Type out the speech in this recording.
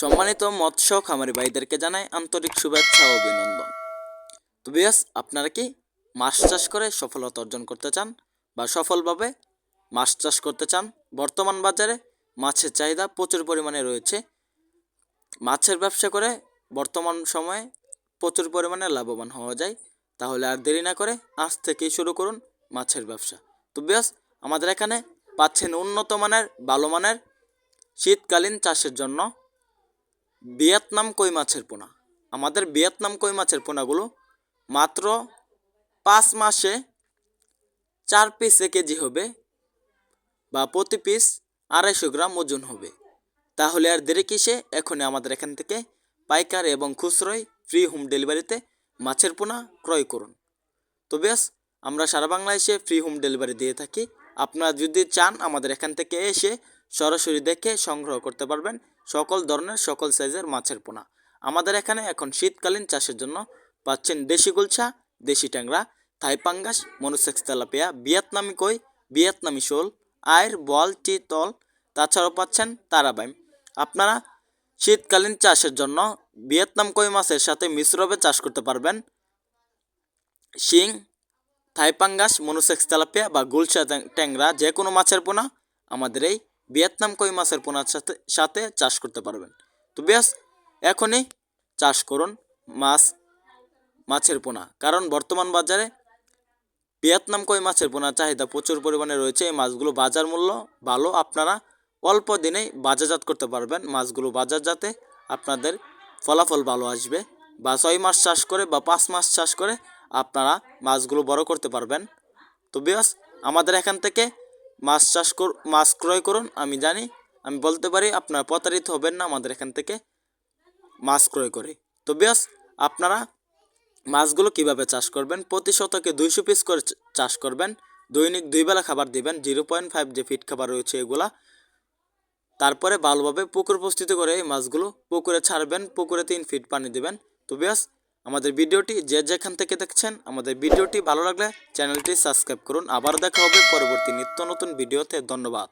সম্মানিত মৎস্য খামারি ভাইদেরকে জানাই আন্তরিক শুভেচ্ছা ও অভিনন্দন। তো বিয়াস, আপনারা কি মাছ চাষ করে সফলতা অর্জন করতে চান বা সফলভাবে মাছ চাষ করতে চান? বর্তমান বাজারে মাছের চাহিদা প্রচুর পরিমাণে রয়েছে। মাছের ব্যবসা করে বর্তমান সময়ে প্রচুর পরিমাণে লাভবান হওয়া যায়। তাহলে আর দেরি না করে আজ থেকেই শুরু করুন মাছের ব্যবসা। তো বিয়াস, আমাদের এখানে পাচ্ছেন উন্নত মানের, ভালো মানের শীতকালীন চাষের জন্য ভিয়েতনাম কই মাছের পোনা? আমাদের ভিয়েতনাম কই মাছের পোনাগুলো? মাত্র পাঁচ মাসে চার পিসে কেজি হবে বা প্রতি পিস আড়াইশো গ্রাম ওজন হবে। তাহলে আর দেরি কিসে? এখনই আমাদের এখান থেকে পাইকার এবং খুচরোয় ফ্রি হোম ডেলিভারিতে মাছের পোনা ক্রয় করুন। তো বেশ, আমরা সারা বাংলাদেশে ফ্রি হোম ডেলিভারি দিয়ে থাকি। আপনারা যদি চান আমাদের এখান থেকে এসে সরাসরি দেখে সংগ্রহ করতে পারবেন। সকল ধরনের, সকল সাইজের মাছের পোনা। আমাদের এখানে এখন শীতকালীন চাষের জন্য পাচ্ছেন দেশি গুলছা, দেশি ট্যাংরা, থাই পাঙ্গাস, মনোসেক্স তেলাপিয়া, ভিয়েতনামি কই, ভিয়েতনামি শোল আয়ের বল চিতল তাছাড়াও পাচ্ছেন তারাবাইম। আপনারা শীতকালীন চাষের জন্য ভিয়েতনাম কই মাছের সাথে মিশ্রভাবে চাষ করতে পারবেন। শিং থাইপাঙ্গাস মনুসেক্স তেলাপিয়া বা ট্যাং- ট্যাংরা যে কোনো মাছের পোনা আমাদের এই ভিয়েতনাম কই মাছের পোনার সাথে সাথে চাষ করতে পারবেন। তো বেশ এখনই চাষ করুন মাছ, মাছের পোনা। কারণ বর্তমান বাজারে ভিয়েতনাম কই মাছের পোনার চাহিদা প্রচুর পরিমাণে রয়েছে। এই মাছগুলো বাজার মূল্য ভালো, আপনারা অল্প দিনেই বাজারজাত করতে পারবেন মাছগুলো বাজারজাতে আপনাদের ফলাফল ভালো আসবে। বা ছয় মাস চাষ করে বা পাঁচ মাস চাষ করে আপনারা মাছগুলো বড় করতে পারবেন। তো বিয়াস, আমাদের এখান থেকে মাছ চাষ কর, মাছ ক্রয় করুন, আমি জানি, আমি বলতে পারি আপনারা প্রতারিত হবেন না আমাদের এখান থেকে মাছ ক্রয় করে। তো বিয়াস, আপনারা মাছগুলো কীভাবে চাষ করবেন? প্রতি শতকে দুইশো পিস করে চাষ করবেন, দৈনিক দুই বেলা খাবার দিবেন, জিরো পয়েন্ট ফাইভ যে ফিট খাবার রয়েছে এগুলা, তারপরে ভালোভাবে পুকুর প্রস্তুতি করে এই মাছগুলো পুকুরে ছাড়বেন, পুকুরে তিন ফিট পানি দিবেন। তো ব্যাস আমাদের ভিডিওটি যে যেখান থেকে দেখছেন, আমাদের ভিডিওটি ভালো লাগলে চ্যানেলটি সাবস্ক্রাইব করুন। আবার দেখা হবে পরবর্তী নিত্য নতুন ভিডিওতে। ধন্যবাদ।